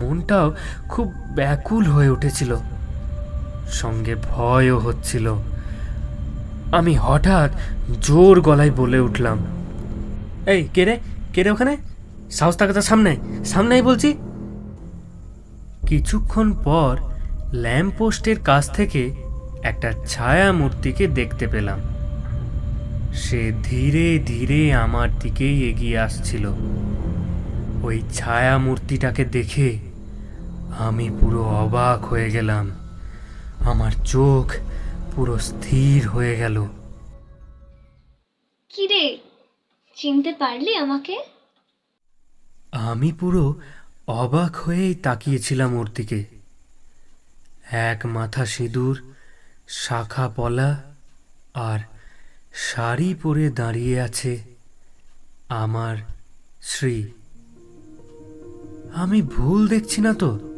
মনটাও খুব ব্যাকুল হয়ে উঠেছিল। সঙ্গে ভয়ও হচ্ছিল। আমি হঠাৎ জোর গলায় বলে উঠলাম, এই, কে রে? কে রে ওখানে? সাহস থাকে তো সামনে, সামনেই বলছি। কিছুক্ষণ পর ল্যাম্প পোস্টের কাছ থেকে একটা ছায়া মূর্তিকে দেখতে পেলাম। সে ধীরে ধীরে আমার দিকেই এগিয়ে আসছিল। ওই ছায়া মূর্তিটাকে দেখে আমি পুরো অবাক হয়ে গেলাম। আমার চোখ পুরো স্থির হয়ে গেল। কি রে? চিনতে পারলি আমাকে? আমি পুরো অবাক হয়েই তাকিয়েছিলাম ওর দিকে। এক মাথা সিঁদুর শাখা পলা আর শাড়ি পরে দাঁড়িয়ে আছে আমার শ্রী আমি ভুল দেখছি না তো?